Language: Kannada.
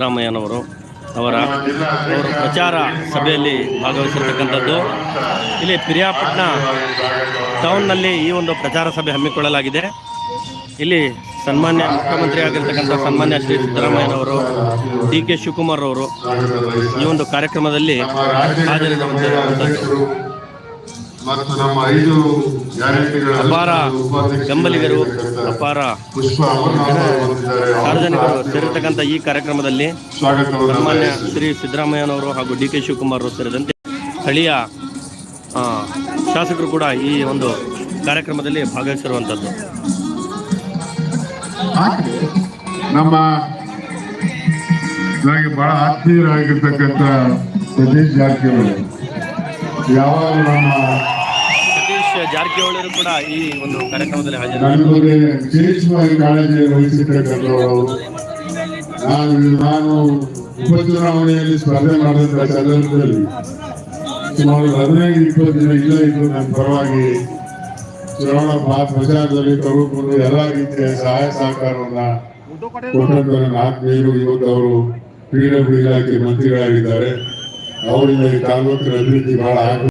ಸಿದ್ದರಾಮಯ್ಯನವರು ಅವರ ಅವರು ಪ್ರಚಾರ ಸಭೆಯಲ್ಲಿ ಭಾಗವಹಿಸಿರ್ತಕ್ಕಂಥದ್ದು. ಇಲ್ಲಿ ಪಿರಿಯಾಪಟ್ಟಣ ಟೌನ್ನಲ್ಲಿ ಈ ಒಂದು ಪ್ರಚಾರ ಸಭೆ ಹಮ್ಮಿಕೊಳ್ಳಲಾಗಿದೆ. ಇಲ್ಲಿ ಸನ್ಮಾನ್ಯ ಮುಖ್ಯಮಂತ್ರಿ ಆಗಿರ್ತಕ್ಕಂಥ ಸನ್ಮಾನ್ಯ ಶ್ರೀ ಸಿದ್ದರಾಮಯ್ಯನವರು, ಡಿ ಕೆ ಶಿವಕುಮಾರ್ ಅವರು ಈ ಒಂದು ಕಾರ್ಯಕ್ರಮದಲ್ಲಿ ಹಾಜರಿರುವಂಥದ್ದು ಮತ್ತು ನಮ್ಮ ಐದು ಗ್ಯಾರಂಟಿಗಳ ಅಪಾರ ಬೆಂಬಲಿಗರು ಅಪಾರ ಪುಷ್ಪ ಸಾರ್ವಜನಿಕರು ಸೇರಿರ್ತಕ್ಕಂಥ ಈ ಕಾರ್ಯಕ್ರಮದಲ್ಲಿ ಸಾಮಾನ್ಯ ಸನ್ಮಾನ್ಯ ಶ್ರೀ ಸಿದ್ದರಾಮಯ್ಯನವರು ಹಾಗೂ ಡಿ ಕೆ ಶಿವಕುಮಾರ್ ಅವರು ಸೇರಿದಂತೆ ಸ್ಥಳೀಯ ಶಾಸಕರು ಕೂಡ ಈ ಒಂದು ಕಾರ್ಯಕ್ರಮದಲ್ಲಿ ಭಾಗವಹಿಸಿರುವಂಥದ್ದು. ನಮ್ಮ ನನಗೆ ಬಹಳ ಆತ್ಮೀಯರಾಗಿರ್ತಕ್ಕಂಥ ಸತೀಶ್ ಜಾರಕಿಹೊಳಿ ಯಾವಾಗ ನಮ್ಮ ಕೂಡ ಈ ಒಂದು ನಾನು ನಾನು ಉಪಚುನಾವಣೆಯಲ್ಲಿ ಸ್ಪರ್ಧೆ ಮಾಡಿದಂಥ ಸಂದರ್ಭದಲ್ಲಿ ಸುಮಾರು ಹದಿನೈದು, ಇಪ್ಪತ್ತು ಇಲ್ಲ ಇದ್ದು ನನ್ನ ಪರವಾಗಿ ಚುನಾವಣಾ ಪ್ರಚಾರದಲ್ಲಿ ತಗೊಂಡು ಎಲ್ಲ ರೀತಿಯ ಸಹಾಯ ಸಹಕಾರವನ್ನ ಕೊಟ್ಟಂತ ನನ್ನ ಆತ್ಮೀಯರು ಇವತ್ತು ಅವರು ಕ್ರೀಡಾ ಇಲಾಖೆ ಮಂತ್ರಿಗಳಾಗಿದ್ದಾರೆ. ಅವರಿಂದ ಈ ತಾಲೂಕಿನ ಅಭಿವೃದ್ಧಿ ಬಹಳ